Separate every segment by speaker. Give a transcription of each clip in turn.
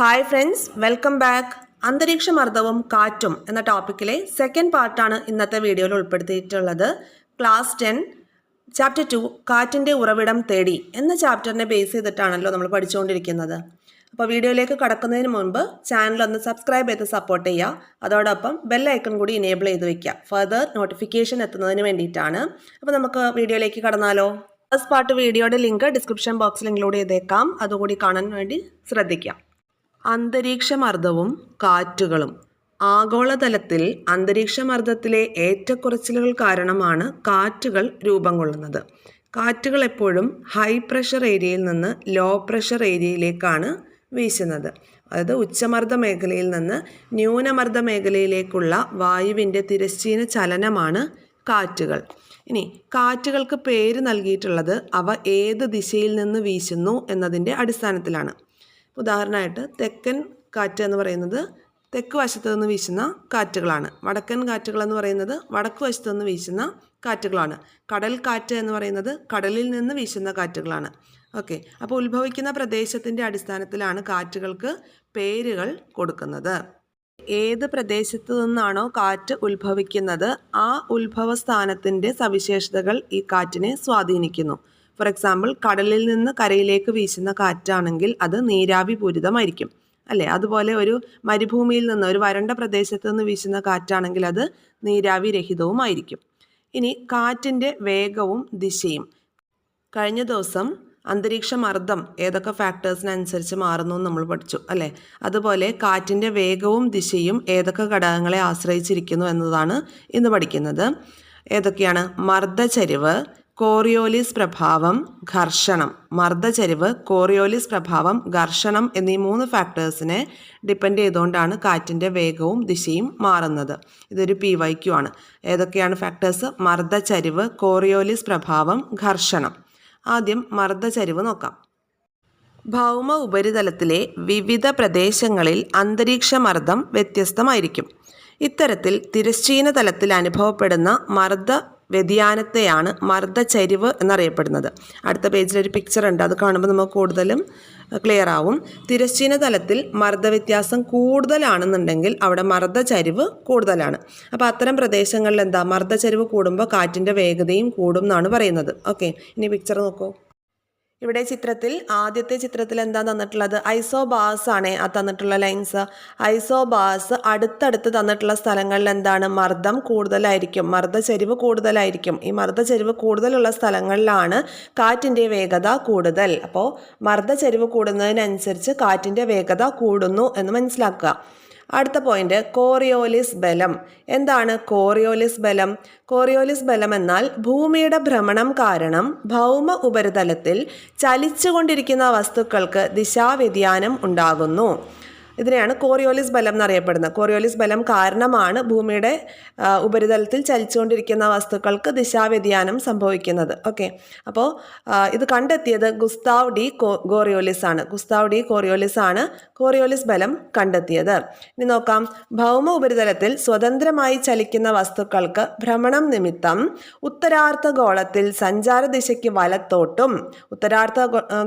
Speaker 1: Hi friends welcome back അന്തരീക്ഷ മർദ്ദവും കാറ്റും എന്ന ടോപ്പിക്കിലെ സെക്കൻഡ് പാർട്ടാണ് ഇന്നത്തെ വീഡിയോയിൽ ഉൾപ്പെടുത്തിയിട്ടുള്ളത്. ക്ലാസ് ടെൻ ചാപ്റ്റർ ടു കാറ്റിന്റെ ഉറവിടം തേടി എന്ന ചാപ്റ്ററിനെ ബേസ് ചെയ്തിട്ടാണല്ലോ നമ്മൾ പഠിച്ചുകൊണ്ടിരിക്കുന്നത്. അപ്പോൾ വീഡിയോയിലേക്ക് കടക്കുന്നതിന് മുൻപ് ചാനൽ ഒന്ന് സബ്സ്ക്രൈബ് ചെയ്ത് സപ്പോർട്ട് ചെയ്യുക. അതോടൊപ്പം ബെൽ ഐക്കൺ കൂടി ഇനേബിൾ ചെയ്ത് വെക്കുക. ഫർദർ നോട്ടിഫിക്കേഷൻ എത്തുന്നതിന് വേണ്ടിയിട്ടാണ്. അപ്പോൾ നമുക്ക് വീഡിയോയിലേക്ക് കടന്നാലോ? ഫസ്റ്റ് പാർട്ട് വീഡിയോയുടെ ലിങ്ക് ഡിസ്ക്രിപ്ഷൻ ബോക്സിൽ ഇൻക്ലൂഡ് ചെയ്തേക്കാം. അതുകൂടി കാണാൻ വേണ്ടി ശ്രദ്ധിക്കാം. അന്തരീക്ഷമർദ്ദവും കാറ്റുകളും. ആഗോളതലത്തിൽ അന്തരീക്ഷമർദ്ദത്തിലെ ഏറ്റക്കുറച്ചിലുകൾ കാരണമാണ് കാറ്റുകൾ രൂപം കൊള്ളുന്നത്. കാറ്റുകൾ എപ്പോഴും ഹൈ പ്രഷർ ഏരിയയിൽ നിന്ന് ലോ പ്രഷർ ഏരിയയിലേക്കാണ് വീശുന്നത്. അതായത് ഉച്ചമർദ്ദ മേഖലയിൽ നിന്ന് ന്യൂനമർദ്ദ മേഖലയിലേക്കുള്ള വായുവിന്റെ തിരശ്ചീന ചലനമാണ് കാറ്റുകൾ. ഇനി കാറ്റുകൾക്ക് പേര് നൽകിയിട്ടുള്ളത് അവ ഏത് ദിശയിൽ നിന്ന് വീശുന്നു എന്നതിന്റെ അടിസ്ഥാനത്തിലാണ്. ഉദാഹരണമായിട്ട് തെക്കൻ കാറ്റ് എന്ന് പറയുന്നത് തെക്ക് വശത്ത് നിന്ന് വീശുന്ന കാറ്റുകളാണ്. വടക്കൻ കാറ്റുകൾ എന്ന് പറയുന്നത് വടക്ക് വശത്ത് നിന്ന് വീശുന്ന കാറ്റുകളാണ്. കടൽ കാറ്റ് എന്ന് പറയുന്നത് കടലിൽ നിന്ന് വീശുന്ന കാറ്റുകളാണ്. ഓക്കെ. അപ്പോൾ ഉത്ഭവിക്കുന്ന പ്രദേശത്തിന്റെ അടിസ്ഥാനത്തിലാണ് കാറ്റുകൾക്ക് പേരുകൾ കൊടുക്കുന്നത്. ഏത് പ്രദേശത്തു നിന്നാണോ കാറ്റ് ഉത്ഭവിക്കുന്നത് ആ ഉത്ഭവ സ്ഥാനത്തിന്റെ സവിശേഷതകൾ ഈ കാറ്റിനെ സ്വാധീനിക്കുന്നു. ഫോർ എക്സാമ്പിൾ കടലിൽ നിന്ന് കരയിലേക്ക് വീശുന്ന കാറ്റാണെങ്കിൽ അത് നീരാവി പൂരിതമായിരിക്കും. അല്ലേ? അതുപോലെ ഒരു മരുഭൂമിയിൽ നിന്ന് ഒരു വരണ്ട പ്രദേശത്ത് നിന്ന് വീശുന്ന കാറ്റാണെങ്കിൽ അത് നീരാവി രഹിതവുമായിരിക്കും. ഇനി കാറ്റിന്റെ വേഗവും ദിശയും. കഴിഞ്ഞ ദിവസം അന്തരീക്ഷ മർദ്ദം ഏതൊക്കെ ഫാക്ടേഴ്സിനനുസരിച്ച് മാറുന്നു എന്ന് നമ്മൾ പഠിച്ചു അല്ലേ? അതുപോലെ കാറ്റിന്റെ വേഗവും ദിശയും ഏതൊക്കെ ഘടകങ്ങളെ ആശ്രയിച്ചിരിക്കുന്നു എന്നതാണ് ഇന്ന് പഠിക്കുന്നത്. ഏതൊക്കെയാണ്? മർദ്ദചരിവ് കോറിയോലിസ് പ്രഭാവം ഘർഷണം. മർദ്ദചരിവ് കോറിയോലിസ് പ്രഭാവം ഘർഷണം എന്നീ മൂന്ന് ഫാക്ടേഴ്സിനെ ഡിപ്പെൻഡ് ചെയ്തുകൊണ്ടാണ് കാറ്റിന്റെ വേഗവും ദിശയും മാറുന്നത്. ഇതൊരു പി വൈ ക്യു ആണ്. ഏതൊക്കെയാണ് ഫാക്ടേഴ്സ് മർദ്ദചരിവ് കോറിയോലിസ് പ്രഭാവം ഘർഷണം. ആദ്യം മർദ്ദചരിവ് നോക്കാം. ഭൗമ ഉപരിതലത്തിലെ വിവിധ പ്രദേശങ്ങളിൽ അന്തരീക്ഷ മർദ്ദം വ്യത്യസ്തമായിരിക്കും. ഇത്തരത്തിൽ തിരശ്ചീന തലത്തിൽ അനുഭവപ്പെടുന്ന മർദ്ദ വ്യതിയാനത്തെയാണ് മർദ്ദചരിവ് എന്നറിയപ്പെടുന്നത്. അടുത്ത പേജിൽ ഒരു പിക്ചർ ഉണ്ട്. അത് കാണുമ്പോൾ നമുക്ക് കൂടുതലും ക്ലിയർ ആവും. തിരശ്ചീന തലത്തിൽ മർദ്ദവ്യത്യാസം കൂടുതലാണെന്നുണ്ടെങ്കിൽ അവിടെ മർദ്ദചരിവ് കൂടുതലാണ്. അപ്പോൾ അത്തരം പ്രദേശങ്ങളിൽ എന്താ? മർദ്ദചരിവ് കൂടുമ്പോൾ കാറ്റിന്റെ വേഗതയും കൂടും എന്നാണ് പറയുന്നത്. ഓക്കെ ഇനി പിക്ചർ നോക്കൂ. ഇവിടെ ചിത്രത്തിൽ ആദ്യത്തെ ചിത്രത്തിൽ എന്താ തന്നിട്ടുള്ളത്? ഐസോബാസ് ആണ് ആ തന്നിട്ടുള്ള ലൈൻസ് ഐസോബാസ് അടുത്തടുത്ത് തന്നിട്ടുള്ള സ്ഥലങ്ങളിൽ എന്താണ്? മർദ്ദം കൂടുതലായിരിക്കും. മർദ്ദചരിവ് കൂടുതലായിരിക്കും. ഈ മർദ്ദചരിവ് കൂടുതലുള്ള സ്ഥലങ്ങളിലാണ് കാറ്റിന്റെ വേഗത കൂടുതൽ. അപ്പോൾ മർദ്ദചരിവ് കൂടുന്നതിനനുസരിച്ച് കാറ്റിന്റെ വേഗത കൂടുന്നു എന്ന് മനസ്സിലാക്കുക. അടുത്ത പോയിന്റ് കോറിയോലിസ് ബലം. എന്താണ് കോറിയോലിസ് ബലം? കോറിയോലിസ് ബലം എന്നാൽ ഭൂമിയുടെ ഭ്രമണം കാരണം ഭൗമ ഉപരിതലത്തിൽ ചലിച്ചുകൊണ്ടിരിക്കുന്ന വസ്തുക്കൾക്ക് ദിശാവ്യതിയാനം ഉണ്ടാകുന്നു. ഇതിനെയാണ് കോറിയോലിസ് ബലം എന്നറിയപ്പെടുന്നത്. കോറിയോലിസ് ബലം കാരണമാണ് ഭൂമിയുടെ ഉപരിതലത്തിൽ ചലിച്ചുകൊണ്ടിരിക്കുന്ന വസ്തുക്കൾക്ക് ദിശാവ്യതിയാനം സംഭവിക്കുന്നത്. ഓക്കെ. അപ്പോൾ ഇത് കണ്ടെത്തിയത് ഗുസ്താവ് ഡി ഗോറിയോലിസ് ആണ്. ഗുസ്താവ് ഡി കോറിയോലിസ് ആണ് കോറിയോലിസ് ബലം കണ്ടെത്തിയത്. ഇനി നോക്കാം. ഭൗമ ഉപരിതലത്തിൽ സ്വതന്ത്രമായി ചലിക്കുന്ന വസ്തുക്കൾക്ക് ഭ്രമണം നിമിത്തം ഉത്തരാർത്ഥ ഗോളത്തിൽ സഞ്ചാര ദിശയ്ക്ക് വലത്തോട്ടും ഉത്തരാർത്ഥ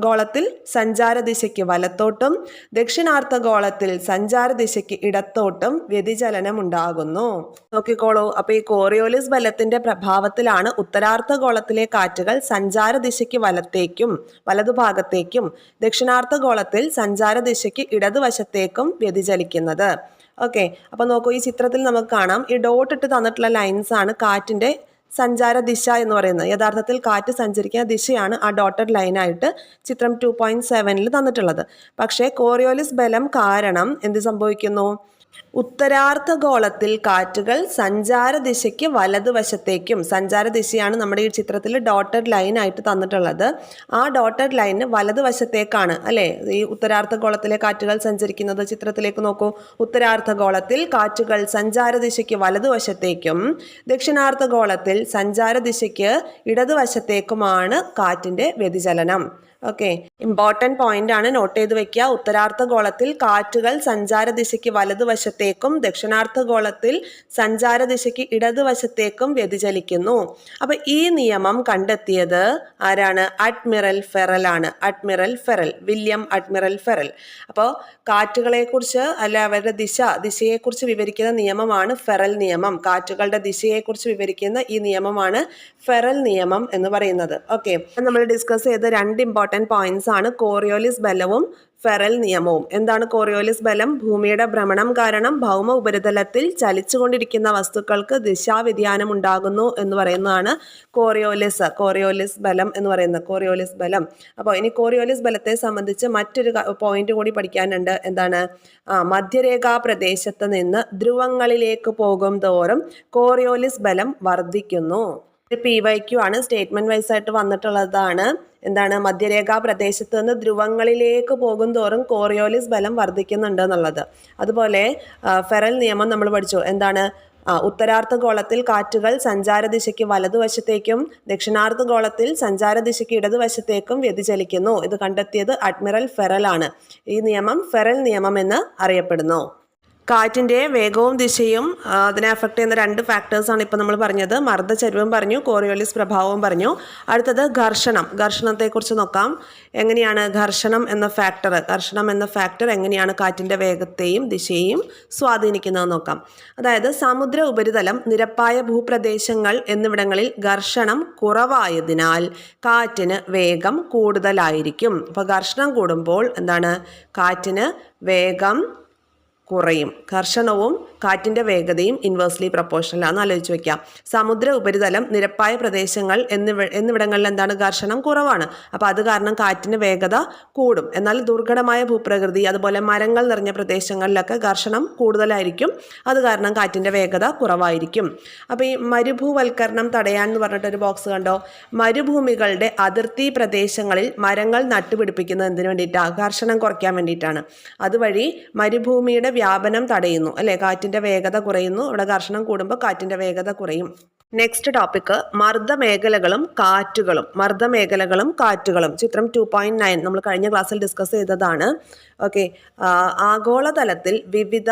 Speaker 1: ഗോളത്തിൽ സഞ്ചാര ദിശയ്ക്ക് വലത്തോട്ടും ദക്ഷിണാർത്ഥ ഗോളത്തിൽ സഞ്ചാര ദിശയ്ക്ക് ഇടത്തോട്ടും വ്യതിചലനം ഉണ്ടാകുന്നു നോക്കിക്കോളൂ. അപ്പോൾ ഈ കോറിയോലിസ് ബലത്തിന്റെ പ്രഭാവത്തിലാണ് ഉത്തരാർത്ഥ ഗോളത്തിലെ കാറ്റുകൾ സഞ്ചാര ദിശയ്ക്ക് വലത്തേക്കും വലതുഭാഗത്തേക്കും ദക്ഷിണാർത്ഥ ഗോളത്തിൽ സഞ്ചാര ദിശയ്ക്ക് ഇടതുവശത്തേക്കും വ്യതിചലിക്കുന്നത്. ഓക്കെ. അപ്പോൾ നോക്കൂ ഈ ചിത്രത്തിൽ നമുക്ക് കാണാം. ഈ ഡോട്ട് ഇട്ട് തന്നിട്ടുള്ള ലൈൻസ് ആണ് കാറ്റിന്റെ സഞ്ചാര ദിശ എന്ന് പറയുന്നത്. യഥാർത്ഥത്തിൽ കാറ്റ് സഞ്ചരിക്കുന്ന ദിശയാണ് ആ ഡോട്ടഡ് ലൈനായിട്ട് ചിത്രം ടു പോയിന്റ് സെവനിൽ തന്നിട്ടുള്ളത്. പക്ഷേ കോറിയോലിസ് ബലം കാരണം എന്ത് സംഭവിക്കുന്നു? ഉത്തരാർത്ഥ ഗോളത്തിൽ കാറ്റുകൾ സഞ്ചാരദിശയ്ക്ക് വലതുവശത്തേക്കും സഞ്ചാരദിശയാണ് നമ്മുടെ ഈ ചിത്രത്തിൽ ഡോട്ടഡ് ലൈൻ ആയിട്ട് തന്നിട്ടുള്ളത്. ആ ഡോട്ടഡ് ലൈന് വലതുവശത്തേക്കാണ് അല്ലേ? ഈ ഉത്തരാർദ്ധഗോളത്തിലെ കാറ്റുകൾ സഞ്ചരിക്കുന്നത് ചിത്രത്തിലേക്ക് നോക്കൂ. ഉത്തരാർദ്ധഗോളത്തിൽ കാറ്റുകൾ സഞ്ചാരദിശയ്ക്ക് വലതുവശത്തേക്കും ദക്ഷിണാർദ്ധഗോളത്തിൽ സഞ്ചാരദിശയ്ക്ക് സഞ്ചാര ദിശയ്ക്ക് ഇടതുവശത്തേക്കുമാണ് കാറ്റിന്റെ വ്യതിചലനം. ഓക്കെ ഇമ്പോർട്ടന്റ് പോയിന്റ് ആണ്. നോട്ട് ചെയ്ത് വെക്കുക. ഉത്തരാർദ്ധഗോളത്തിൽ കാറ്റുകൾ സഞ്ചാര ദിശയ്ക്ക് വലതുവശത്തേക്കും ദക്ഷിണാർദ്ധഗോളത്തിൽ സഞ്ചാര ദിശയ്ക്ക് ഇടതുവശത്തേക്കും വ്യതിചലിക്കുന്നു. അപ്പൊ ഈ നിയമം കണ്ടെത്തിയത് ആരാണ്? അഡ്മിറൽ ഫെറൽ ആണ്. Admiral Ferrel William Admiral Ferrel അപ്പോൾ കാറ്റുകളെക്കുറിച്ച് അല്ല അവരുടെ ദിശ ദിശയെക്കുറിച്ച് വിവരിക്കുന്ന നിയമമാണ് ഫെറൽ നിയമം. കാറ്റുകളുടെ ദിശയെക്കുറിച്ച് വിവരിക്കുന്ന ഈ നിയമമാണ് ഫെറൽ നിയമം എന്ന് പറയുന്നത്. ഓക്കെ നമ്മൾ ഡിസ്കസ് ചെയ്ത രണ്ട് ഇമ്പോർട്ടന്റ് പോയിന്റ്സ് ആണ് കോറിയോലിസ് ബലവും ഫെറൽ നിയമവും. എന്താണ് കോറിയോലിസ് ബലം? ഭൂമിയുടെ ഭ്രമണം കാരണം ഭൗമ ഉപരിതലത്തിൽ ചലിച്ചുകൊണ്ടിരിക്കുന്ന വസ്തുക്കൾക്ക് ദിശാവ്യതിയാനം ഉണ്ടാകുന്നു എന്ന് പറയുന്നതാണ് കോറിയോലിസ് കോറിയോലിസ് ബലം എന്ന് പറയുന്നത്. കോറിയോലിസ് ബലം. അപ്പോൾ ഇനി കോറിയോലിസ് ബലത്തെ സംബന്ധിച്ച് മറ്റൊരു പോയിന്റ് കൂടി പഠിക്കാനുണ്ട്. എന്താണ്? ആ മധ്യരേഖാ പ്രദേശത്ത് നിന്ന് ധ്രുവങ്ങളിലേക്ക് പോകും തോറും കോറിയോലിസ് ബലം വർദ്ധിക്കുന്നു. പി വൈ ക്യു ആണ്. സ്റ്റേറ്റ്മെന്റ് വൈസ് ആയിട്ട് വന്നിട്ടുള്ളതാണ്. എന്താണ്? മധ്യരേഖാ പ്രദേശത്ത് നിന്ന് ധ്രുവങ്ങളിലേക്ക് പോകും തോറും കോറിയോലിസ് ബലം വർദ്ധിക്കുന്നുണ്ട് എന്നുള്ളത്. അതുപോലെ ഫെറൽ നിയമം നമ്മൾ പഠിച്ചു. എന്താണ്? ഉത്തരാർദ്ധഗോളത്തിൽ കാറ്റുകൾ സഞ്ചാരദിശയ്ക്ക് വലതുവശത്തേക്കും ദക്ഷിണാർദ്ധഗോളത്തിൽ സഞ്ചാര ദിശയ്ക്ക് ഇടതുവശത്തേക്കും വ്യതിചലിക്കുന്നു. ഇത് കണ്ടെത്തിയത് അഡ്മിറൽ ഫെറൽ ആണ്. ഈ നിയമം ഫെറൽ നിയമം എന്ന് അറിയപ്പെടുന്നു. കാറ്റിന്റെ വേഗവും ദിശയും അതിനെ അഫക്റ്റ് ചെയ്യുന്ന രണ്ട് ഫാക്ടേഴ്സാണ് ഇപ്പോൾ നമ്മൾ പറഞ്ഞത്. മർദ്ദചരിവും പറഞ്ഞു കോറിയോലിസ് പ്രഭാവവും പറഞ്ഞു. അടുത്തത് ഘർഷണം. ഘർഷണത്തെക്കുറിച്ച് നോക്കാം. എങ്ങനെയാണ് ഘർഷണം എന്ന ഫാക്ടർ ഘർഷണം എന്ന ഫാക്ടർ എങ്ങനെയാണ് കാറ്റിന്റെ വേഗത്തെയും ദിശയെയും സ്വാധീനിക്കുന്നത് നോക്കാം. അതായത് സമുദ്ര ഉപരിതലം നിരപ്പായ ഭൂപ്രദേശങ്ങൾ എന്നിവിടങ്ങളിൽ ഘർഷണം കുറവായതിനാൽ കാറ്റിന് വേഗം കൂടുതലായിരിക്കും. അപ്പോൾ ഘർഷണം കൂടുമ്പോൾ എന്താണ്? കാറ്റിന് വേഗം കുറയും. ഘർഷണവും കാറ്റിന്റെ വേഗതയും ഇൻവേഴ്സ്ലി പ്രപ്പോർഷണലാണെന്ന് ആലോചിച്ച് വെക്കാം സമുദ്ര ഉപരിതലം നിരപ്പായ പ്രദേശങ്ങൾ എന്നിവ എന്നിവിടങ്ങളിൽ എന്താണ് ഘർഷണം കുറവാണ്. അപ്പോൾ അത് കാരണം കാറ്റിന് വേഗത കൂടും. എന്നാൽ ദുർഘടമായ ഭൂപ്രകൃതി അതുപോലെ മരങ്ങൾ നിറഞ്ഞ പ്രദേശങ്ങളിലൊക്കെ ഘർഷണം കൂടുതലായിരിക്കും. അത് കാരണം കാറ്റിന്റെ വേഗത കുറവായിരിക്കും. അപ്പോൾ ഈ മരുഭൂവൽക്കരണം തടയാൻ എന്ന് പറഞ്ഞിട്ടൊരു ബോക്സ് കണ്ടോ? മരുഭൂമികളുടെ അതിർത്തി പ്രദേശങ്ങളിൽ മരങ്ങൾ നട്ടുപിടിപ്പിക്കുന്നത് എന്തിനു വേണ്ടിയിട്ടാണ് ഘർഷണം കുറയ്ക്കാൻ വേണ്ടിയിട്ടാണ്. അതുവഴി മരുഭൂമിയുടെ വ്യാപനം തടയുന്നു അല്ലെ? കാറ്റിന്റെ വേഗത കുറയുന്നു ഇവിടെ ഘർഷണം കൂടുമ്പോൾ കാറ്റിന്റെ വേഗത കുറയും. നെക്സ്റ്റ് ടോപ്പിക്ക് മർദ്ദമേഖലകളും കാറ്റുകളും മർദ്ദമേഖലകളും കാറ്റുകളും. ചിത്രം ടു പോയിന്റ് നയൻ നമ്മൾ കഴിഞ്ഞ ക്ലാസ്സിൽ ഡിസ്കസ് ചെയ്തതാണ്. ഓക്കെ ആഗോളതലത്തിൽ വിവിധ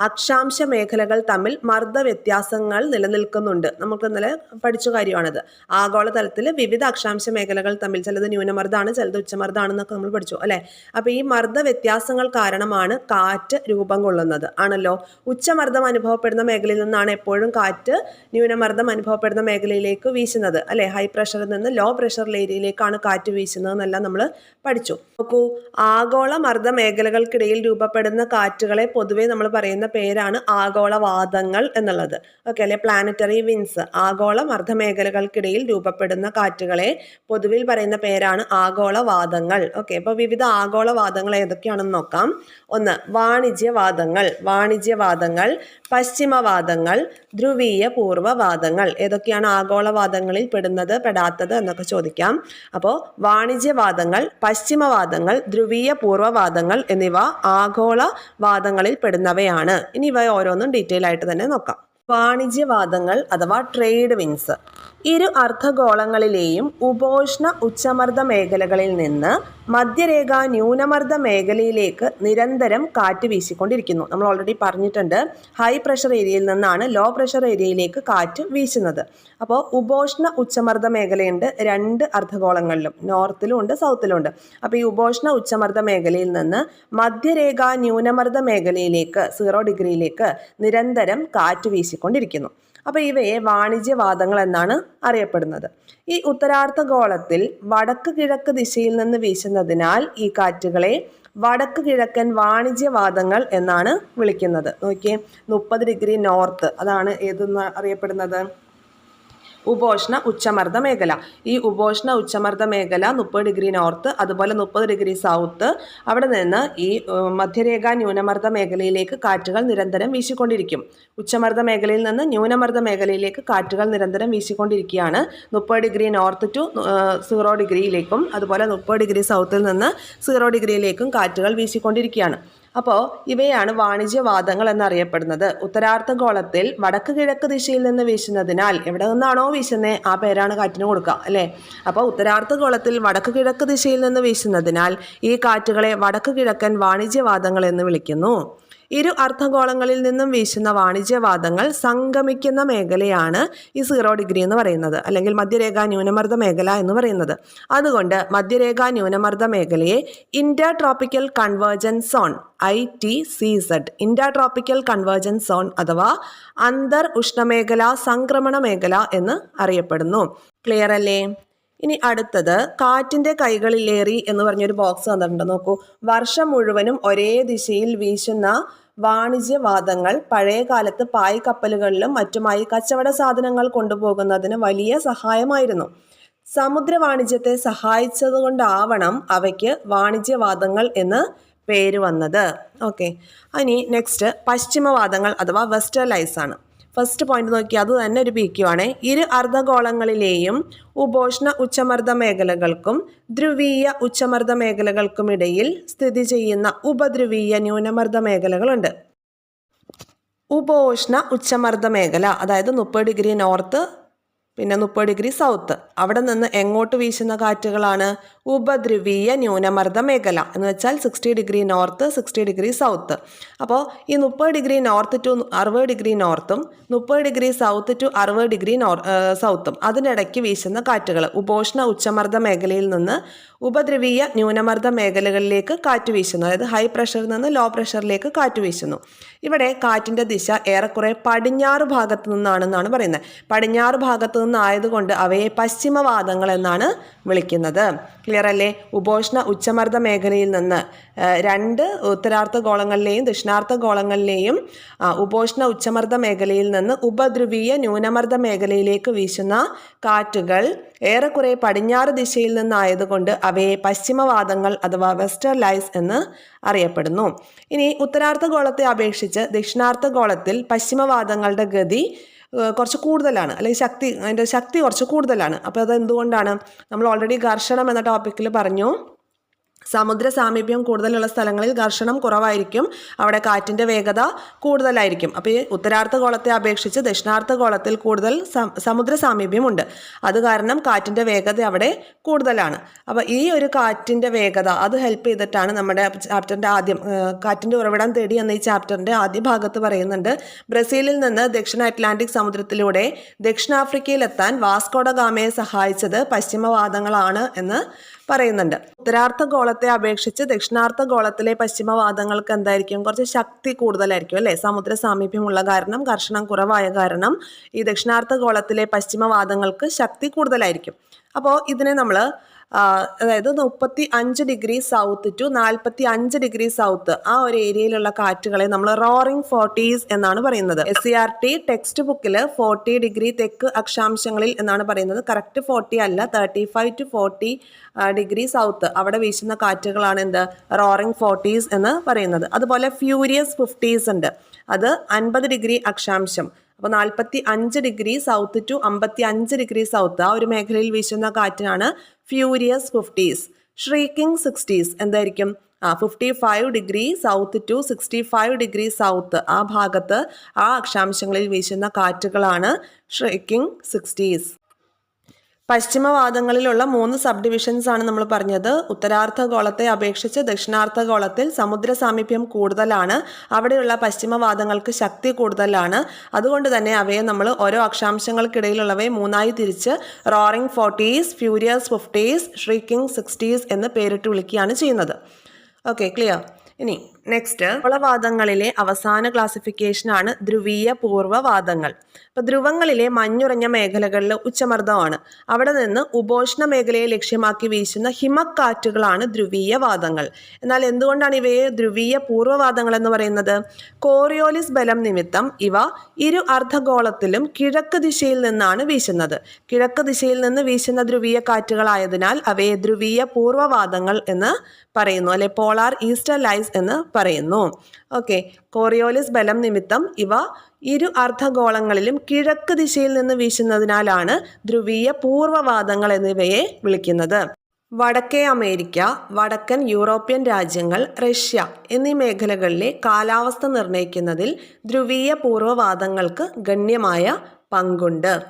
Speaker 1: അക്ഷാംശ മേഖലകൾ തമ്മിൽ മർദ്ദ വ്യത്യാസങ്ങൾ നിലനിൽക്കുന്നുണ്ട്. നമുക്ക് ഇന്നലെ പഠിച്ച കാര്യമാണിത്. ആഗോളതലത്തിൽ വിവിധ അക്ഷാംശ മേഖലകൾ തമ്മിൽ ചിലത് ന്യൂനമർദ്ദമാണ് ചിലത് ഉച്ചമർദ്ദമാണെന്നൊക്കെ നമ്മൾ പഠിച്ചു അല്ലേ? അപ്പോൾ ഈ മർദ്ദ വ്യത്യാസങ്ങൾ കാരണമാണ് കാറ്റ് രൂപം കൊള്ളുന്നത്. ആണല്ലോ? ഉച്ചമർദ്ദം അനുഭവപ്പെടുന്ന മേഖലയിൽ നിന്നാണ് എപ്പോഴും കാറ്റ് ന്യൂനമർദ്ദം അനുഭവപ്പെടുന്ന മേഖലയിലേക്ക് വീശുന്നത് അല്ലേ? ഹൈ പ്രഷറിൽ നിന്ന് ലോ പ്രഷർ ഏരിയയിലേക്കാണ് കാറ്റ് വീശുന്നത് എന്നെല്ലാം നമ്മൾ പഠിച്ചു. നോക്കൂ ആഗോള മർദ്ദ മേഖലകൾക്കിടയിൽ രൂപപ്പെടുന്ന കാറ്റുകളെ പൊതുവെ നമ്മൾ പറയുന്ന പേരാണ് ആഗോളവാദങ്ങൾ എന്നുള്ളത്. ഓക്കെ അല്ലെ? പ്ലാനറ്ററി വിൻസ് ആഗോള മർദ്ദമേഖലകൾക്കിടയിൽ രൂപപ്പെടുന്ന കാറ്റുകളെ പൊതുവിൽ പറയുന്ന പേരാണ് ആഗോളവാദങ്ങൾ. ഓക്കെ അപ്പോൾ വിവിധ ആഗോളവാദങ്ങൾ ഏതൊക്കെയാണെന്ന് നോക്കാം. ഒന്ന് വാണിജ്യവാദങ്ങൾ വാണിജ്യവാദങ്ങൾ പശ്ചിമവാദങ്ങൾ ധ്രുവീയ പൂർവവാദങ്ങൾ ഏതൊക്കെയാണ് ആഗോളവാദങ്ങളിൽ പെടുന്നത് പെടാത്തത് എന്നൊക്കെ ചോദിക്കാം. അപ്പോൾ വാണിജ്യവാദങ്ങൾ പശ്ചിമവാദങ്ങൾ ധ്രുവീയ പൂർവവാദങ്ങൾ എന്നിവ ആഗോളവാദങ്ങളിൽ പെടുന്നവയാണ്. ഇനി ഇവ ഓരോന്നും ഡീറ്റെയിൽ ആയിട്ട് തന്നെ നോക്കാം. വാണിജ്യവാദങ്ങൾ അഥവാ ട്രേഡ് വിൻസ് ഇരു അർദ്ധഗോളങ്ങളിലെയും ഉപോഷ്ണ ഉച്ചമർദ്ദ മേഖലകളിൽ നിന്ന് മധ്യരേഖ ന്യൂനമർദ്ദ മേഖലയിലേക്ക് നിരന്തരം കാറ്റ് വീശിക്കൊണ്ടിരിക്കുന്നു. നമ്മൾ ഓൾറെഡി പറഞ്ഞിട്ടുണ്ട് ഹൈ പ്രഷർ ഏരിയയിൽ നിന്നാണ് ലോ പ്രഷർ ഏരിയയിലേക്ക് കാറ്റ് വീശുന്നത്. അപ്പോൾ ഉപോഷ്ണ ഉച്ചമർദ്ദ മേഖലയുണ്ട് രണ്ട് അർദ്ധഗോളങ്ങളിലും നോർത്തിലും ഉണ്ട് സൗത്തിലും ഉണ്ട്. അപ്പോൾ ഈ ഉപോഷ്ണ ഉച്ചമർദ്ദ മേഖലയിൽ നിന്ന് മധ്യരേഖ ന്യൂനമർദ്ദ മേഖലയിലേക്ക് സീറോ ഡിഗ്രിയിലേക്ക് നിരന്തരം കാറ്റ് വീശിക്കൊണ്ടിരിക്കുന്നു അപ്പോൾ ഇവയെ വാണിജ്യവാദങ്ങൾ എന്നാണ് അറിയപ്പെടുന്നത്. ഈ ഉത്തരാർദ്ധഗോളത്തിൽ വടക്ക് കിഴക്ക് ദിശയിൽ നിന്ന് വീശുന്നതിനാൽ ഈ കാറ്റുകളെ വടക്ക് കിഴക്കൻ വാണിജ്യവാദങ്ങൾ എന്നാണ് വിളിക്കുന്നത്. നോക്കിയേ മുപ്പത് ഡിഗ്രി നോർത്ത് അതാണ് ഏതെന്ന് അറിയപ്പെടുന്നത്? ഉപോഷ്ണ ഉച്ചമർദ്ദ മേഖല. ഈ ഉപോഷ്ണ ഉച്ചമർദ്ദ മേഖല മുപ്പത് ഡിഗ്രി നോർത്ത് അതുപോലെ മുപ്പത് ഡിഗ്രി സൗത്ത് അവിടെ നിന്ന് ഈ മധ്യരേഖ ന്യൂനമർദ്ദ മേഖലയിലേക്ക് കാറ്റുകൾ നിരന്തരം വീശിക്കൊണ്ടിരിക്കും. ഉച്ചമർദ്ദ മേഖലയിൽ നിന്ന് ന്യൂനമർദ്ദ മേഖലയിലേക്ക് കാറ്റുകൾ നിരന്തരം വീശിക്കൊണ്ടിരിക്കുകയാണ്. മുപ്പത് ഡിഗ്രി നോർത്ത് ടു സീറോ ഡിഗ്രിയിലേക്കും അതുപോലെ മുപ്പത് ഡിഗ്രി സൗത്തിൽ നിന്ന് സീറോ ഡിഗ്രിയിലേക്കും കാറ്റുകൾ വീശിക്കൊണ്ടിരിക്കുകയാണ്. അപ്പോൾ ഇവയാണ് വാണിജ്യവാദങ്ങൾ എന്നറിയപ്പെടുന്നത്. ഉത്തരാർദ്ധഗോളത്തിൽ വടക്ക് കിഴക്ക് ദിശയിൽ നിന്ന് വീശുന്നതിനാൽ എവിടെ നിന്നാണോ വീശുന്നത് ആ പേരാണ് കാറ്റിന് കൊടുക്കുക അല്ലേ? അപ്പോൾ ഉത്തരാർദ്ധഗോളത്തിൽ വടക്ക് കിഴക്ക് ദിശയിൽ നിന്ന് വീശുന്നതിനാൽ ഈ കാറ്റുകളെ വടക്ക് കിഴക്കൻ വാണിജ്യവാദങ്ങൾ എന്ന് വിളിക്കുന്നു. ഇരു അർദ്ധഗോളങ്ങളിൽ നിന്നും വീശുന്ന വാണിജ്യവാദങ്ങൾ സംഗമിക്കുന്ന മേഖലയാണ് ഈ സീറോ ഡിഗ്രി എന്ന് പറയുന്നത് അല്ലെങ്കിൽ മധ്യരേഖാ ന്യൂനമർദ്ദ മേഖല എന്ന് പറയുന്നത്. അതുകൊണ്ട് മധ്യരേഖാ ന്യൂനമർദ്ദ മേഖലയെ inter tropical convergence zone I T C Z inter tropical convergence zone അഥവാ അന്തർ ഉഷ്ണമേഖല സംക്രമണ മേഖല എന്ന് അറിയപ്പെടുന്നു. ക്ലിയർ അല്ലേ ഇനി അടുത്തത് കാറ്റിന്റെ കൈകളിലേറി എന്ന് പറഞ്ഞൊരു ബോക്സ് തന്നിട്ടുണ്ട് നോക്കൂ വർഷം മുഴുവനും ഒരേ ദിശയിൽ വീശുന്ന വാണിജ്യവാദങ്ങൾ പഴയ കാലത്ത് പായ് കപ്പലുകളിലും മറ്റുമായി കച്ചവട സാധനങ്ങൾ കൊണ്ടുപോകുന്നതിന് വലിയ സഹായമായിരുന്നു. സമുദ്ര വാണിജ്യത്തെ സഹായിച്ചതുകൊണ്ടാവണം അവയ്ക്ക് വാണിജ്യവാദങ്ങൾ എന്ന് പേര് വന്നത്. ഓക്കെ ഇനി നെക്സ്റ്റ് പശ്ചിമവാദങ്ങൾ അഥവാ വെസ്റ്റേലൈസ് ആണ്. ഫസ്റ്റ് പോയിന്റ് നോക്കി അത് തന്നെ ഒരു പി ക്യു ആണ് ഇരു അർദ്ധഗോളങ്ങളിലെയും ഉപോഷ്ണ ഉച്ചമർദ്ദ മേഖലകൾക്കും ധ്രുവീയ ഉച്ചമർദ്ദ മേഖലകൾക്കുമിടയിൽ സ്ഥിതി ചെയ്യുന്ന ഉപധ്രുവീയ ന്യൂനമർദ്ദ മേഖലകളുണ്ട്. ഉപോഷ്ണ ഉച്ചമർദ്ദ മേഖല അതായത് മുപ്പത് ഡിഗ്രി നോർത്ത് പിന്നെ മുപ്പത് ഡിഗ്രി സൗത്ത്. അവിടെ നിന്ന് എങ്ങോട്ട് വീശുന്ന കാറ്റുകളാണ്? ഉപദ്രവീയ ന്യൂനമർദ്ദ മേഖല. എന്ന് വെച്ചാൽ sixty degree north sixty degree south അപ്പോൾ ഈ മുപ്പത് ഡിഗ്രി നോർത്ത് ടു അറുപത് ഡിഗ്രി നോർത്തും മുപ്പത് ഡിഗ്രി സൗത്ത് ടു അറുപത് ഡിഗ്രി നോർ സൗത്തും അതിനിടയ്ക്ക് വീശുന്ന കാറ്റുകൾ. ഉപോഷ്ണ ഉച്ചമർദ്ദ മേഖലയിൽ നിന്ന് ഉപദ്രവീയ ന്യൂനമർദ്ദ മേഖലകളിലേക്ക് കാറ്റ് വീശുന്നു. അതായത് ഹൈ പ്രഷറിൽ നിന്ന് ലോ പ്രഷറിലേക്ക് കാറ്റ് വീശുന്നു. ഇവിടെ കാറ്റിന്റെ ദിശ ഏറെക്കുറെ പടിഞ്ഞാറ് ഭാഗത്തു നിന്നാണെന്നാണ് പറയുന്നത്. പടിഞ്ഞാറ് ഭാഗത്തു നിന്നായതുകൊണ്ട് അവയെ പശ്ചിമവാദങ്ങൾ എന്നാണ് വിളിക്കുന്നത്. ക്ലിയർ അല്ലേ? ഉപോഷ്ണ ഉച്ചമർദ്ദ മേഖലയിൽ നിന്ന് രണ്ട് ഉത്തരാർത്ഥ ഗോളങ്ങളിലെയും ദക്ഷിണാർത്ഥ ഗോളങ്ങളിലെയും ഉപോഷ്ണ ഉച്ചമർദ്ദ മേഖലയിൽ നിന്ന് ഉപധ്രുവീയ ന്യൂനമർദ്ദ മേഖലയിലേക്ക് വീശുന്ന കാറ്റുകൾ ഏറെക്കുറെ പടിഞ്ഞാറ് ദിശയിൽ നിന്നായതുകൊണ്ട് അവയെ പശ്ചിമവാദങ്ങൾ അഥവാ വെസ്റ്റേൺ ലൈസ് എന്ന് അറിയപ്പെടുന്നു. ഇനി ഉത്തരാർത്ഥ ഗോളത്തെ അപേക്ഷിച്ച് ദക്ഷിണാർത്ഥ ഗോളത്തിൽ പശ്ചിമവാദങ്ങളുടെ ഗതി കുറച്ച് കൂടുതലാണ്. അല്ലെങ്കിൽ ശക്തി അതിന്റെ ശക്തി കുറച്ച് കൂടുതലാണ്. അപ്പോൾ അത് എന്തുകൊണ്ടാണ് നമ്മൾ ഓൾറെഡി ഘർഷണം എന്ന ടോപ്പിക്കിൽ പറഞ്ഞു. സമുദ്ര സാമീപ്യം കൂടുതലുള്ള സ്ഥലങ്ങളിൽ ഘർഷണം കുറവായിരിക്കും. അവിടെ കാറ്റിന്റെ വേഗത കൂടുതലായിരിക്കും. അപ്പോൾ ഈ ഉത്തരാർദ്ധ ഗോളത്തെ അപേക്ഷിച്ച് ദക്ഷിണാർദ്ധ ഗോളത്തിൽ കൂടുതൽ സമുദ്ര സാമീപ്യമുണ്ട് അത് കാരണം കാറ്റിന്റെ വേഗത അവിടെ കൂടുതലാണ്. അപ്പോൾ ഈ ഒരു കാറ്റിന്റെ വേഗത അത് ഹെൽപ്പ് ചെയ്തിട്ടാണ് നമ്മുടെ ചാപ്റ്ററിന്റെ ആദ്യം കാറ്റിന്റെ ഉറവിടം തേടി എന്ന ഈ ചാപ്റ്ററിന്റെ ആദ്യ ഭാഗത്ത് പറയുന്നുണ്ട്. ബ്രസീലിൽ നിന്ന് ദക്ഷിണ അറ്റ്ലാന്റിക് സമുദ്രത്തിലൂടെ ദക്ഷിണാഫ്രിക്കയിലെത്താൻ വാസ്കോഡ ഗാമയെ സഹായിച്ചത് പശ്ചിമവാദങ്ങളാണ് എന്ന് പറയുന്നുണ്ട്. ഉത്തരാർത്ഥ ഗോളത്തെ അപേക്ഷിച്ച് ദക്ഷിണാർത്ഥ ഗോളത്തിലെ പശ്ചിമവാദങ്ങൾക്ക് എന്തായിരിക്കും? കുറച്ച് ശക്തി കൂടുതലായിരിക്കും അല്ലേ? സമുദ്ര സാമീപ്യമുള്ള കാരണം കർഷണം കുറവായ കാരണം ഈ ദക്ഷിണാർത്ഥ ഗോളത്തിലെ പശ്ചിമവാദങ്ങൾക്ക് ശക്തി കൂടുതലായിരിക്കും. അപ്പോൾ ഇതിനെ നമ്മൾ അതായത് മുപ്പത്തി അഞ്ച് ഡിഗ്രി സൗത്ത് ടു നാൽപ്പത്തി അഞ്ച് ഡിഗ്രി സൗത്ത് ആ ഒരു ഏരിയയിലുള്ള കാറ്റുകളെ നമ്മൾ റോറിംഗ് ഫോർട്ടീസ് എന്നാണ് പറയുന്നത്. S C R T text ബുക്കിൽ ഫോർട്ടി ഡിഗ്രി തെക്ക് അക്ഷാംശങ്ങളിൽ എന്നാണ് പറയുന്നത്. കറക്റ്റ് ഫോർട്ടി അല്ല thirty five to forty degree south അവിടെ വീശുന്ന കാറ്റുകളാണ് എന്ത്? റോറിംഗ് ഫോർട്ടീസ് എന്ന് പറയുന്നത്. അതുപോലെ ഫ്യൂരിയസ് ഫിഫ്റ്റീസ് ഉണ്ട്. അത് അൻപത് ഡിഗ്രി അക്ഷാംശം. അപ്പോൾ നാൽപ്പത്തി അഞ്ച് ഡിഗ്രി സൗത്ത് ടു അമ്പത്തി അഞ്ച് ഡിഗ്രി സൗത്ത് ആ ഒരു മേഖലയിൽ വീശുന്ന കാറ്റിനാണ് ഫ്യൂരിയസ് ഫിഫ്റ്റീസ് ഷ്രീക്കിംഗ് സിക്സ്റ്റീസ് എന്തായിരിക്കും? ആ fifty five degree south to sixty five degree south ആ ഭാഗത്ത് ആ അക്ഷാംശങ്ങളിൽ വീശുന്ന കാറ്റുകളാണ് ഷ്രീക്കിംഗ് സിക്സ്റ്റീസ് പശ്ചിമവാദങ്ങളിലുള്ള മൂന്ന് സബ് ഡിവിഷൻസ് ആണ് നമ്മൾ പറഞ്ഞത്. ഉത്തരാർദ്ധഗോളത്തെ അപേക്ഷിച്ച് ദക്ഷിണാർദ്ധഗോളത്തിൽ സമുദ്ര സാമീപ്യം കൂടുതലാണ്. അവിടെയുള്ള പശ്ചിമവാദങ്ങൾക്ക് ശക്തി കൂടുതലാണ്. അതുകൊണ്ട് തന്നെ അവയെ നമ്മൾ ഓരോ അക്ഷാംശങ്ങൾക്കിടയിലുള്ളവയെ മൂന്നായി തിരിച്ച് roaring forties furious fifties shrieking sixties എന്ന് പേരിട്ട് വിളിക്കുകയാണ് ചെയ്യുന്നത്. Okay clear. ഇനി നെക്സ്റ്റ് ഗോളവാദങ്ങളിലെ അവസാന ക്ലാസിഫിക്കേഷനാണ് ധ്രുവീയ പൂർവവാദങ്ങൾ അപ്പോൾ ധ്രുവങ്ങളിലെ മഞ്ഞുറഞ്ഞ മേഖലകളിൽ ഉച്ചമർദ്ദമാണ്. അവിടെ നിന്ന് ഉപോഷ്ണ മേഖലയെ ലക്ഷ്യമാക്കി വീശുന്ന ഹിമക്കാറ്റുകളാണ് ധ്രുവീയ വാദങ്ങൾ. എന്നാൽ എന്തുകൊണ്ടാണ് ഇവയെ ധ്രുവീയ പൂർവവാദങ്ങൾ എന്ന് പറയുന്നത്? കോറിയോലിസ് ബലം നിമിത്തം ഇവ ഇരു അർദ്ധഗോളത്തിലും കിഴക്ക് ദിശയിൽ നിന്നാണ് വീശുന്നത്. കിഴക്ക് ദിശയിൽ നിന്ന് വീശുന്ന ധ്രുവീയ കാറ്റുകളായതിനാൽ അവയെ ധ്രുവീയ പൂർവവാദങ്ങൾ എന്ന് പറയുന്നു. അല്ലെ പോളാർ ഈസ്റ്റർ ലൈസ് എന്ന് പറയുന്നു. ഓക്കെ കോറിയോലിസ് ബലം നിമിത്തം ഇവ ഇരു അർദ്ധഗോളങ്ങളിലും കിഴക്ക് ദിശയിൽ നിന്ന് വീശുന്നതിനാലാണ് ധ്രുവീയ പൂർവവാദങ്ങൾ എന്നിവയെ വിളിക്കുന്നത്. വടക്കേ അമേരിക്ക വടക്കൻ യൂറോപ്യൻ രാജ്യങ്ങൾ റഷ്യ എന്നീ മേഖലകളിലെ കാലാവസ്ഥ നിർണയിക്കുന്നതിൽ ധ്രുവീയ പൂർവവാദങ്ങൾക്ക് ഗണ്യമായ പങ്കുണ്ട്.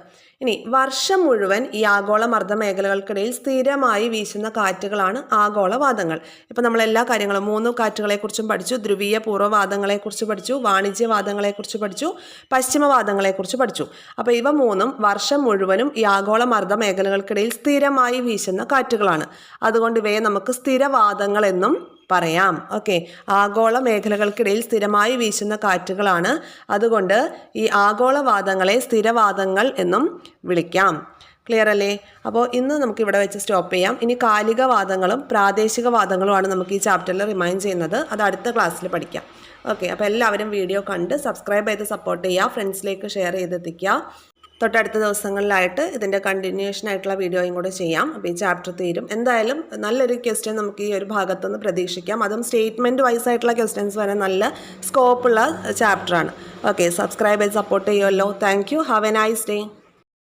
Speaker 1: ഇനി വർഷം മുഴുവൻ ഈ ആഗോളമർദ്ദ മേഖലകൾക്കിടയിൽ സ്ഥിരമായി വീശുന്ന കാറ്റുകളാണ് ആഗോളവാദങ്ങൾ. ഇപ്പം നമ്മൾ എല്ലാ കാര്യങ്ങളും മൂന്ന് കാറ്റുകളെക്കുറിച്ചും പഠിച്ചു ധ്രുവീയ പൂർവവാദങ്ങളെക്കുറിച്ച് പഠിച്ചു വാണിജ്യവാദങ്ങളെക്കുറിച്ച് പഠിച്ചു പശ്ചിമവാദങ്ങളെക്കുറിച്ച് പഠിച്ചു. അപ്പോൾ ഇവ മൂന്നും വർഷം മുഴുവനും ഈ ആഗോളമർദ്ദ മേഖലകൾക്കിടയിൽ സ്ഥിരമായി വീശുന്ന കാറ്റുകളാണ്. അതുകൊണ്ട് ഇവയെ നമുക്ക് സ്ഥിരവാദങ്ങൾ എന്നും പറയാം. ഓക്കെ. ആഗോള മേഖലകൾക്കിടയിൽ സ്ഥിരമായി വീശുന്ന കാറ്റുകളാണ്. അതുകൊണ്ട് ഈ ആഗോളവാദങ്ങളെ സ്ഥിരവാദങ്ങൾ എന്നും വിളിക്കാം. ക്ലിയർ അല്ലേ? അപ്പോൾ ഇന്ന് നമുക്ക് ഇവിടെ വെച്ച് സ്റ്റോപ്പ് ചെയ്യാം. ഇനി കാലികവാദങ്ങളും പ്രാദേശികവാദങ്ങളുമാണ് നമുക്ക് ഈ ചാപ്റ്ററിൽ റിമൈൻഡ് ചെയ്യുന്നത്. അത് അടുത്ത ക്ലാസ്സിൽ പഠിക്കാം. ഓക്കെ അപ്പോൾ എല്ലാവരും വീഡിയോ കണ്ട് സബ്സ്ക്രൈബ് ചെയ്ത് സപ്പോർട്ട് ചെയ്യുക. ഫ്രണ്ട്സിലേക്ക് ഷെയർ ചെയ്തെത്തിക്കുക തൊട്ടടുത്ത ദിവസങ്ങളിലായിട്ട് ഇതിന്റെ കണ്ടിന്യൂഷൻ ആയിട്ടുള്ള വീഡിയോയും കൂടെ ചെയ്യാം. അപ്പോൾ ഈ ചാപ്റ്റർ തീരും. എന്തായാലും നല്ലൊരു ക്വസ്റ്റ്യൻ നമുക്ക് ഈ ഒരു ഭാഗത്തുനിന്ന് പ്രതീക്ഷിക്കാം. അതും സ്റ്റേറ്റ്മെന്റ് വൈസ് ആയിട്ടുള്ള ക്വസ്റ്റ്യൻസ് വരെ നല്ല സ്കോപ്പുള്ള ചാപ്റ്ററാണ് ഓക്കെ സബ്സ്ക്രൈബ് ചെയ്ത് സപ്പോർട്ട് ചെയ്യുമല്ലോ. Thank you have a nice day